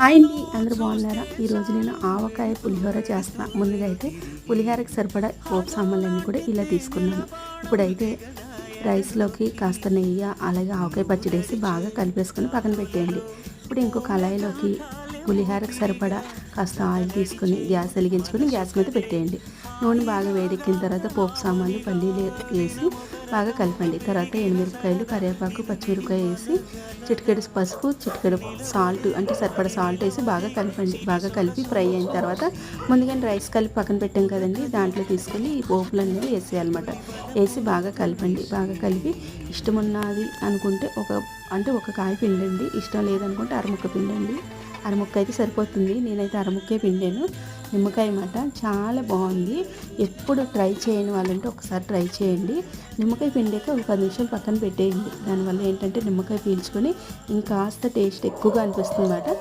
Hi అండి అందరూ బాగున్నారా? ఈరోజు నేను ఆవకాయ పులిహోర చేస్తున్నా. ముందుగా అయితే పులిహోరకి సరిపడా పోపు సామాన్లన్నీ కూడా ఇలా తీసుకున్నాను. ఇప్పుడైతే రైస్లోకి కాస్త నెయ్యి అలాగే ఆవకాయ పచ్చడి వేసి బాగా కలిపేసుకొని పక్కన పెట్టేయండి. ఇప్పుడు ఇంకో కళాయిలోకి పులిహోరకి సరిపడా కాస్త ఆయిల్ తీసుకొని గ్యాస్ వెలిగించుకొని గ్యాస్ మీద పెట్టేయండి. నూనె బాగా వేడెక్కిన తర్వాత పోపు సామాన్లు పల్లీలు వేసి బాగా కలపండి. తర్వాత ఎండుమిరపకాయలు కరివేపాకు పచ్చిమిరపకాయ వేసి చిటికెడు పసుపు చిటికెడు సాల్ట్ అంటే సరిపడా సాల్ట్ వేసి బాగా కలపండి. బాగా కలిపి ఫ్రై అయిన తర్వాత ముందుగానే రైస్ కలిపి పక్కన పెట్టాం కదండి దాంట్లో తీసుకెళ్ళి ఈ పోపులు అనేవి వేసేయాలన్నమాట. వేసి బాగా కలపండి. బాగా కలిపి ఇష్టం ఉన్నది అనుకుంటే ఒక అంటే ఒక కాయ పిండండి. ఇష్టం లేదనుకుంటే అరముక్క పిండండి. అరముక్క అయితే సరిపోతుంది. నేనైతే అరముక్కే పిండాను. నిమ్మకాయ మాట చాలా బాగుంది. ఎప్పుడు ట్రై చేయని వాళ్ళంటే ఒకసారి ట్రై చేయండి. నిమ్మకాయ పిండాక ఒక పది నిమిషాలు పక్కన పెట్టేయండి. దానివల్ల ఏంటంటే నిమ్మకాయ పీల్చుకొని ఇంకాస్త టేస్ట్ ఎక్కువగా అనిపిస్తుంది అన్నమాట